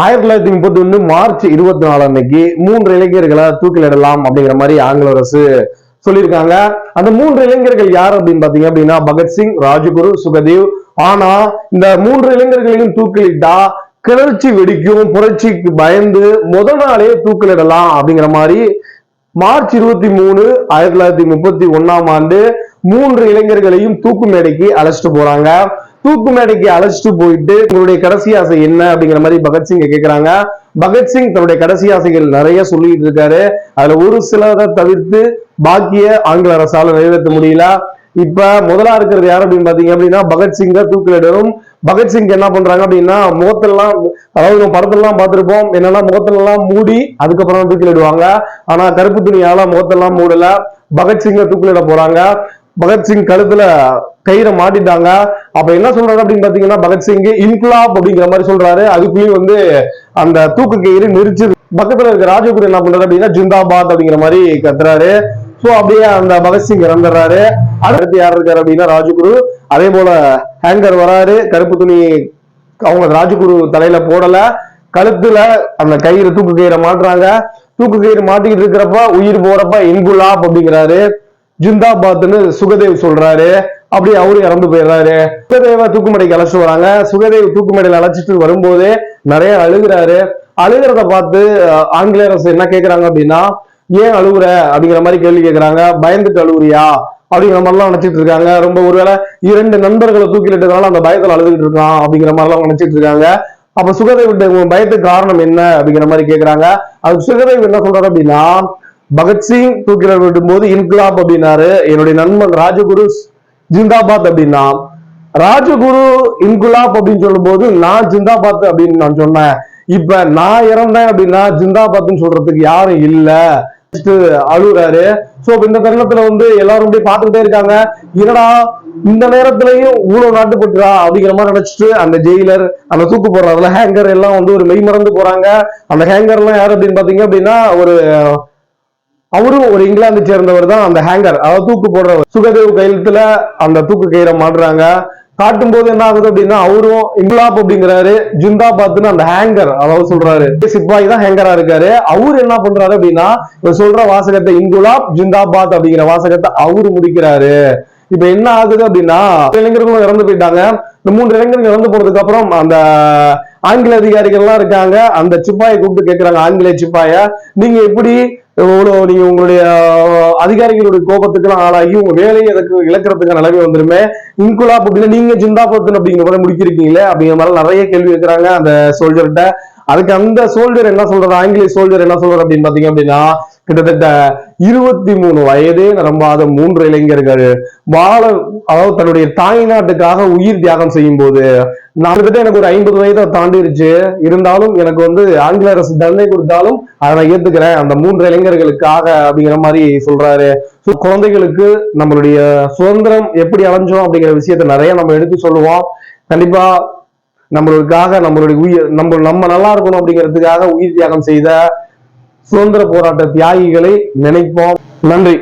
ஆயிரத்தி தொள்ளாயிரத்தி முப்பத்தி ஒண்ணு மார்ச் இருபத்தி நாலு அன்னைக்கு மூன்று இளைஞர்களை தூக்கிலிடலாம் அப்படிங்கிற மாதிரி ஆங்கில அரசு சொல்லியிருக்காங்க. அந்த மூன்று இளைஞர்கள் யார் அப்படின்னு பாத்தீங்க அப்படின்னா பகத்சிங் ராஜகுரு சுகதேவ். ஆனா இந்த மூன்று இளைஞர்களையும் தூக்கிலிட்டா கிளர்ச்சி வெடிக்கும் புரட்சிக்கு பயந்து முத நாளே தூக்கிலிடலாம் அப்படிங்கிற மாதிரி மார்ச் இருபத்தி மூணு ஆயிரத்தி தொள்ளாயிரத்தி முப்பத்தி ஒண்ணாம் ஆண்டு மூன்று இளைஞர்களையும் தூக்கு மேடைக்கு அழைச்சிட்டு போறாங்க. தூக்கு மேடைக்கு அழைச்சிட்டு போயிட்டு உங்களுடைய கடைசி ஆசை என்ன அப்படிங்கிற மாதிரி பகத்சிங்க கேட்கிறாங்க பகத்சிங் தன்னுடைய கடைசி ஆசைகள் நிறைய சொல்லிட்டு இருக்காரு. அதுல ஒரு சிலரை தவிர்த்து பாக்கிய ஆங்கில அரசால நிறைவேற்ற முடியல. இப்ப முதலா இருக்கிறது யார் அப்படின்னு பாத்தீங்க அப்படின்னா பகத்சிங்க தூக்கிலிடும் பகத்சிங் என்ன பண்றாங்க அப்படின்னா முகத்தெல்லாம் அதாவது நம்ம படத்தெல்லாம் பார்த்திருப்போம். என்னன்னா முகத்தெல்லாம் மூடி அதுக்கப்புறம் தூக்கிலிடுவாங்க ஆனா கருப்பு துணியால முகத்தெல்லாம் மூடல. பகத்சிங்க தூக்கிலிட போறாங்க. பகத்சிங் கழுத்துல கயிறை மாட்டிட்டாங்க. அப்ப என்ன சொல்றாரு அப்படின்னு பாத்தீங்கன்னா பகத்சிங் இன்குலாப் அப்படிங்கிற மாதிரி சொல்றாரு. அதுக்குள்ளேயும் வந்து அந்த தூக்கு கயிறு நெரிச்சு பக்கத்துல இருக்க ராஜகுரு என்ன பண்றாரு அப்படின்னா ஜிந்தாபாத் அப்படிங்கிற மாதிரி கத்துறாரு. சோ அப்படியே அந்த பகத்சிங் இறந்துடுறாரு. அடுத்து யார் இருக்காரு அப்படின்னா ராஜகுரு. அதே போல ஹேங்கர் வராரு. கருப்பு துணி அவங்க ராஜகுரு தலையில போடல. கழுத்துல அந்த கயிறு தூக்கு கயிறை மாட்டுறாங்க. தூக்கு கயிறு மாட்டிக்கிட்டு இருக்கிறப்ப உயிர் போறப்ப இன்குலாப் அப்படிங்கிறாரு. ஜிந்தாபாத்னு சுகதேவ் சொல்றாரு. அப்படி அவரு இறந்து போயிடுறாரு. சுகதேவ தூக்குமடைக்கு அழைச்சிட்டு வராங்க. சுகதேவ் தூக்குமடையில அழைச்சிட்டு வரும்போது நிறைய அழுகுறாரு. அழுகிறத பார்த்து ஆங்கிலேய ஆங்கில அரசு என்ன கேக்குறாங்க அப்படின்னா ஏன் அழுகுற அப்படிங்கிற மாதிரி கேள்வி கேட்கறாங்க பயந்துட்டு அழுகுறியா அப்படிங்கிற மாதிரிலாம் நினைச்சிட்டு இருக்காங்க. ரொம்ப ஒருவேளை இரண்டு நண்பர்களை தூக்கிலிட்டதுனால அந்த பயத்துல அழுதுகிட்டு இருக்கான் அப்படிங்கிற மாதிரிலாம் நினைச்சிட்டு இருக்காங்க. அப்ப சுகதேவ் பயத்துக்கு காரணம் என்ன? அப்படிங்கிற மாதிரி கேக்குறாங்க. அதுக்கு சுகதேவ் என்ன சொல்றாரு அப்படின்னா பகத்சிங் தூக்கில விடும்போது இன்குலாப் அப்படின்னாரு. என்னுடைய நண்பன் ராஜகுரு ஜிந்தாபாத் அப்படின்னா ராஜகுரு இன்குலாப் அப்படின்னு சொல்லும்போது நான் ஜிந்தாபாத் அப்படின்னு நான் சொன்னேன். இப்ப நான் இறந்தேன் அப்படின்னா ஜிந்தாபாத்னு சொல்றதுக்கு யாரும் இல்ல. அழுகுறாரு சோ இந்த தருணத்துல வந்து எல்லாரும் அப்படியே இருக்காங்க. என்னடா இந்த நேரத்திலையும் இவ்வளவு நாட்டுப்பட்டுறா அப்படிங்கிற மாதிரி நினைச்சிட்டு அந்த ஜெயிலர் அந்த தூக்கு போடுறதுல ஹேங்கர் எல்லாம் வந்து ஒரு மெய் மறந்து போறாங்க. அந்த ஹேங்கர் எல்லாம் யாரு அப்படின்னு பாத்தீங்க அப்படின்னா ஒரு அவரும் ஒரு இங்கிலாந்து சேர்ந்தவர் தான் அந்த ஹேங்கர் அதாவது தூக்கு போடுறவர் சுகதேவ் கையெழுத்துல அந்த தூக்கு கயிறை மாடுறாங்க காட்டும் போது என்ன ஆகுது அப்படின்னா அவரும் இங்குலாப் அப்படிங்கிறாரு. ஜிந்தாபாத்னு அந்த ஹேங்கர் அதாவது சொல்றாரு. சிப்பாய் தான் ஹேங்கரா இருக்காரு. அவர் என்ன பண்றாரு அப்படின்னா இவர் சொல்ற வாசகத்தை இங்குலாப் ஜிந்தாபாத் அப்படிங்கிற வாசகத்தை அவரு முடிக்கிறாரு. இப்ப என்ன ஆகுது அப்படின்னா இளைஞர்களும் இறந்து போயிட்டாங்க. இந்த மூன்று இளைஞர்கள் இறந்து போனதுக்கு அப்புறம் அந்த ஆங்கில அதிகாரிகள் எல்லாம் இருக்காங்க. அந்த சிப்பாயை கூப்பிட்டு கேட்கிறாங்க ஆங்கிலேய சிப்பாய நீங்க எப்படி இவ்வளவு நீங்க உங்களுடைய அதிகாரிகளுடைய கோபத்துக்கெல்லாம் ஆளாகி உங்க வேலையை எதுக்கு இழக்கிறதுக்கு நிலைமை வந்துருமே. இன்குலாப் அப்படின்னா நீங்க ஜிந்தாபத்தன் அப்படிங்கிற மாதிரி முடிக்கிருக்கீங்களே அப்படிங்கிற மாதிரி நிறைய கேள்வி இருக்கிறாங்க அந்த சோல்ஜர்கிட்ட அதுக்கு அந்த சோல்ஜர் என்ன சொல்றாரு ஆங்கிலேய சோல்ஜர் என்ன சொல்றாரு அப்படின்னு பாத்தீங்க அப்படின்னா கிட்டத்தட்ட இருபத்தி மூணு வயதே நிரம்பாத மூன்று இளைஞர்கள் வாழ அதாவது தன்னுடைய தாய் நாட்டுக்காக உயிர் தியாகம் செய்யும் போது நான் கிட்ட எனக்கு ஒரு ஐம்பது வயதை தாண்டிருச்சு. இருந்தாலும் எனக்கு வந்து ஆங்கில அரசு தண்டனை கொடுத்தாலும் அதை நான் ஏத்துக்கிறேன். அந்த மூன்று இளைஞர்களுக்காக அப்படிங்கிற மாதிரி சொல்றாரு. குழந்தைகளுக்கு நம்மளுடைய சுதந்திரம் எப்படி அடைஞ்சோம் அப்படிங்கிற விஷயத்த நிறைய நம்ம எடுத்து சொல்லுவோம். கண்டிப்பா நம்மளுக்காக நம்மளுடைய உயிர் நம்ம நம்ம நல்லா இருக்கணும் அப்படிங்கிறதுக்காக உயிர் தியாகம் செய்த சுதந்திர போராட்ட தியாகிகளை நினைப்போம். நன்றி.